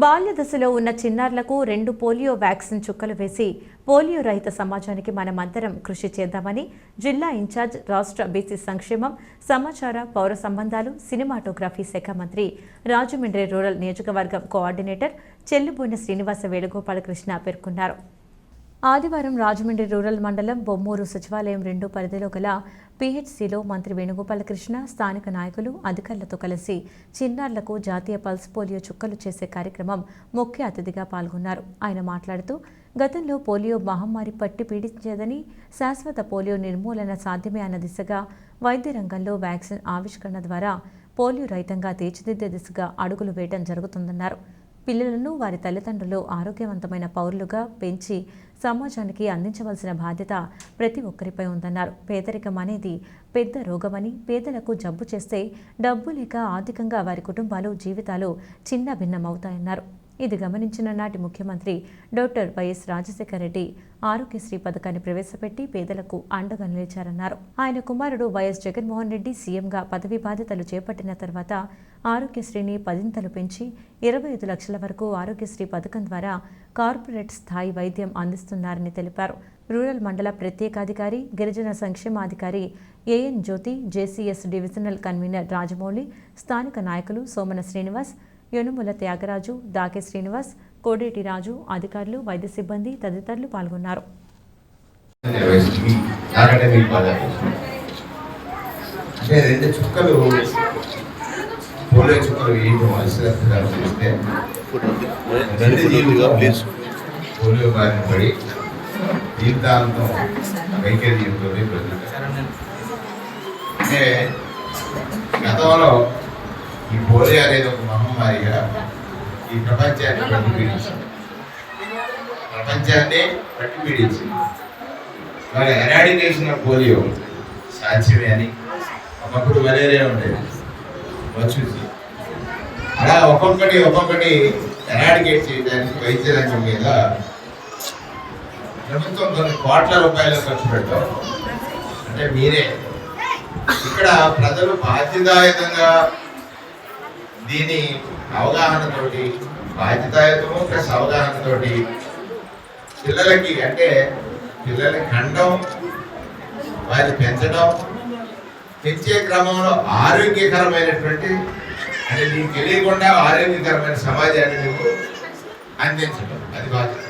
బాల్య దశలో ఉన్న చిన్నారులకు రెండు పోలియో వ్యాక్సిన్ చుక్కలు వేసి పోలియో రహిత సమాజానికి మనమందరం కృషి చేద్దామని జిల్లా ఇన్ఛార్జ్ రాష్ట్ర బీసీ సంక్షేమం సమాచార పౌర సంబంధాలు సినిమాటోగ్రఫీ శాఖ మంత్రి రాజమండ్రి రూరల్ నియోజకవర్గం కోఆర్డినేటర్ చెల్లిబోయిన శ్రీనివాస వేణుగోపాలకృష్ణ పేర్కొన్నారు. ఆదివారం రాజమండ్రి రూరల్ మండలం బొమ్మూరు సచివాలయం రెండు పరిధిలో గల పీహెచ్సీలో మంత్రి వేణుగోపాలకృష్ణ స్థానిక నాయకులు అధికారులతో కలిసి చిన్నారులకు జాతీయ పల్స్ పోలియో చుక్కలు చేసే కార్యక్రమం ముఖ్య అతిథిగా పాల్గొన్నారు. ఆయన మాట్లాడుతూ గతంలో పోలియో మహమ్మారి పట్టి పీడించేదని శాశ్వత పోలియో నిర్మూలన సాధ్యమే అన్న దిశగా వైద్య రంగంలో వ్యాక్సిన్ ఆవిష్కరణ ద్వారా పోలియో రహితంగా తీర్చిదిద్దే దిశగా అడుగులు వేయడం జరుగుతుందన్నారు. పిల్లలను వారి తల్లిదండ్రులు ఆరోగ్యవంతమైన పౌరులుగా పెంచి సమాజానికి అందించవలసిన బాధ్యత ప్రతి ఒక్కరిపై ఉందన్నారు. పేదరికం అనేది పెద్ద రోగమని పేదలకు జబ్బు చేస్తే డబ్బు లేక ఆర్థికంగా వారి కుటుంబాలు జీవితాలు చిన్న భిన్నమవుతాయన్నారు. ఇది గమనించిన నాటి ముఖ్యమంత్రి డాక్టర్ వైఎస్ రాజశేఖర రెడ్డి ఆరోగ్యశ్రీ పథకాన్ని ప్రవేశపెట్టి పేదలకు అండగా నిలిచారన్నారు. ఆయన కుమారుడు వైఎస్ జగన్మోహన్ రెడ్డి సీఎంగా పదవి బాధ్యతలు చేపట్టిన తర్వాత ఆరోగ్యశ్రీని పదింతలు పెంచి ఇరవై ఐదు లక్షల వరకు ఆరోగ్యశ్రీ పథకం ద్వారా కార్పొరేట్ స్థాయి వైద్యం అందిస్తున్నారని తెలిపారు. రూరల్ మండల ప్రత్యేకాధికారి గిరిజన సంక్షేమాధికారి AN Jyothi JCS divisional convener Rajamouli స్థానిక నాయకులు సోమన శ్రీనివాస్ యనుముల త్యాగరాజు దాకే శ్రీనివాస్ కోడేటి రాజు అధికారులు వైద్య సిబ్బంది తదితరులు పాల్గొన్నారు. అంటే రెండు చుక్కలు చుక్కలు చూస్తే పోలియో బారిన పడి జీవితాంతం అంటే గతంలో ఈ పోలియో అనేది ఒక మహమ్మారిగా ఈ ప్రపంచాన్ని పట్టి పీడించింది ప్రపంచాన్ని పట్టి పీడించింది మరి ఎరాడికేషన్ ఆఫ్ పోలియో సాధ్యమే అని ఒకప్పుడు మలేరియా ఉండేది. వచ్చి అలా ఒక్కొక్కటి ఒక్కొక్కటి ఎరాడికేట్ చేయడానికి వైద్య రంగం మీద ప్రభుత్వం కొన్ని కోట్ల రూపాయలు ఖర్చు పెట్టారు. అంటే మీరే. ఇక్కడ ప్రజలు బాధ్యతాయుతంగా దీని అవగాహనతోటి బాధ్యతాయుతము ప్లస్ అవగాహనతోటి పిల్లలకి అంటే పిల్లల్ని కండం వారిని పెంచడం పెంచే క్రమంలో ఆరోగ్యకరమైనటువంటి అంటే నీకు తెలియకుండా ఆరోగ్యకరమైన సమాజాన్ని నువ్వు అందించడం. అది బాధ్యత.